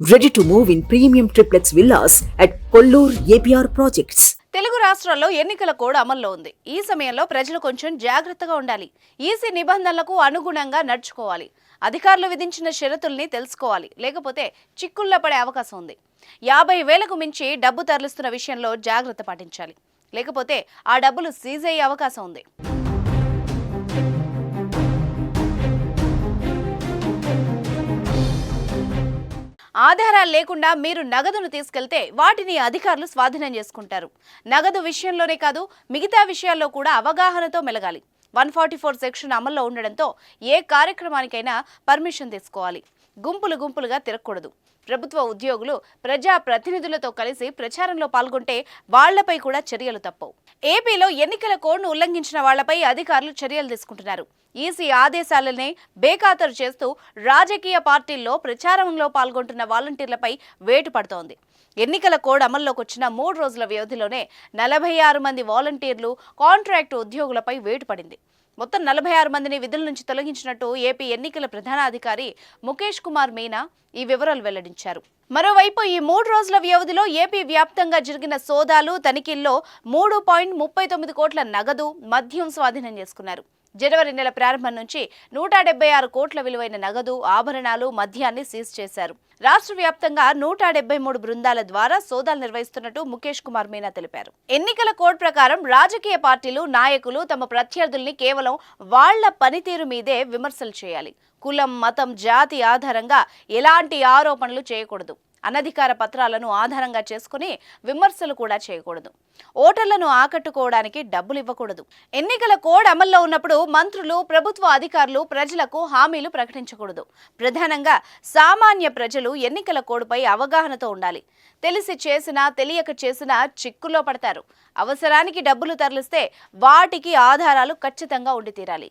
Ready to move in premium triplex villas at Kollur APR projects Telugu రాష్ట్రాల్లో ఎన్నికల code అమల్లో ఉంది. ఈ సమయంలో ప్రజలు కొంచెం జాగ్రత్తగా ఉండాలి. ఈసీ నిబంధనలకు అనుగుణంగా నడుచుకోవాలి. అధికారులు విధించిన షరతుల్ని తెలుసుకోవాలి. లేకపోతే చిక్కుల్లో పడే అవకాశం ఉంది. యాభై వేలకు మించి డబ్బు తరలిస్తున్న విషయంలో జాగ్రత్త పాటించాలి. లేకపోతే ఆ డబ్బులు సీజ్ అయ్యే అవకాశం ఉంది. ఆధారాలు లేకుండా మీరు నగదును తీసుకెళ్తే వాటిని అధికారులు స్వాధీనం చేసుకుంటారు. నగదు విషయంలోనే కాదు మిగతా విషయాల్లో కూడా అవగాహనతో మెలగాలి. వన్ ఫార్టీ ఫోర్ సెక్షన్ అమల్లో ఉండడంతో ఏ కార్యక్రమానికైనా పర్మిషన్ తీసుకోవాలి. గుంపులు గుంపులుగా తిరగకూడదు. ప్రభుత్వ ఉద్యోగులు ప్రజా ప్రతినిధులతో కలిసి ప్రచారంలో పాల్గొంటే వాళ్ళపై కూడా చర్యలు తప్పవు. ఏపీలో ఎన్నికల కోడ్ను ఉల్లంఘించిన వాళ్ళపై అధికారులు చర్యలు తీసుకుంటున్నారు. ఈసీ ఆదేశాలనే బేఖాతరు చేస్తూ రాజకీయ పార్టీల్లో ప్రచారంలో పాల్గొంటున్న వాలంటీర్లపై వేటు పడుతోంది. ఎన్నికల కోడ్ అమల్లోకి వచ్చిన మూడు రోజుల వ్యవధిలోనే నలభై ఆరు మంది వాలంటీర్లు కాంట్రాక్ట్ ఉద్యోగులపై వేటు పడింది. మొత్తం నలభై ఆరు మందిని విధుల నుంచి తొలగించినట్టు ఏపీ ఎన్నికల ప్రధానాధికారి ముఖేష్ కుమార్ మీనా ఈ వివరాలు వెల్లడించారు. మరోవైపు ఈ మూడు రోజుల వ్యవధిలో ఏపీ వ్యాప్తంగా జరిగిన సోదాలు తనిఖీల్లో మూడు పాయింట్ ముప్పై తొమ్మిది కోట్ల నగదు మద్యం స్వాధీనం చేసుకున్నారు. జనవరి నెల ప్రారంభం నుంచి నూట డెబ్బై ఆరు కోట్ల విలువైన నగదు ఆభరణాలు మద్యాన్ని సీజ్ చేశారు. రాష్ట్ర వ్యాప్తంగా నూట డెబ్బై మూడు బృందాల ద్వారా సోదాలు నిర్వహిస్తున్నట్టు ముఖేష్ కుమార్ మీనా తెలిపారు. ఎన్నికల కోడ్ ప్రకారం రాజకీయ పార్టీలు నాయకులు తమ ప్రత్యర్థుల్ని కేవలం వాళ్ళ పనితీరు మీదే విమర్శలు చేయాలి. కులం మతం జాతి ఆధారంగా ఎలాంటి ఆరోపణలు చేయకూడదు. అనధికార పత్రాలను ఆధారంగా చేసుకుని విమర్శలు కూడా చేయకూడదు. ఓటర్లను ఆకట్టుకోవడానికి డబ్బులు ఇవ్వకూడదు. ఎన్నికల కోడ్ అమల్లో ఉన్నప్పుడు మంత్రులు ప్రభుత్వ అధికారులు ప్రజలకు హామీలు ప్రకటించకూడదు. ప్రధానంగా సామాన్య ప్రజలు ఎన్నికల కోడ్పై అవగాహనతో ఉండాలి. తెలిసి చేసినా తెలియక చేసినా చిక్కులో పడతారు. అవసరానికి డబ్బులు తరలిస్తే వాటికి ఆధారాలు ఖచ్చితంగా ఉండి తీరాలి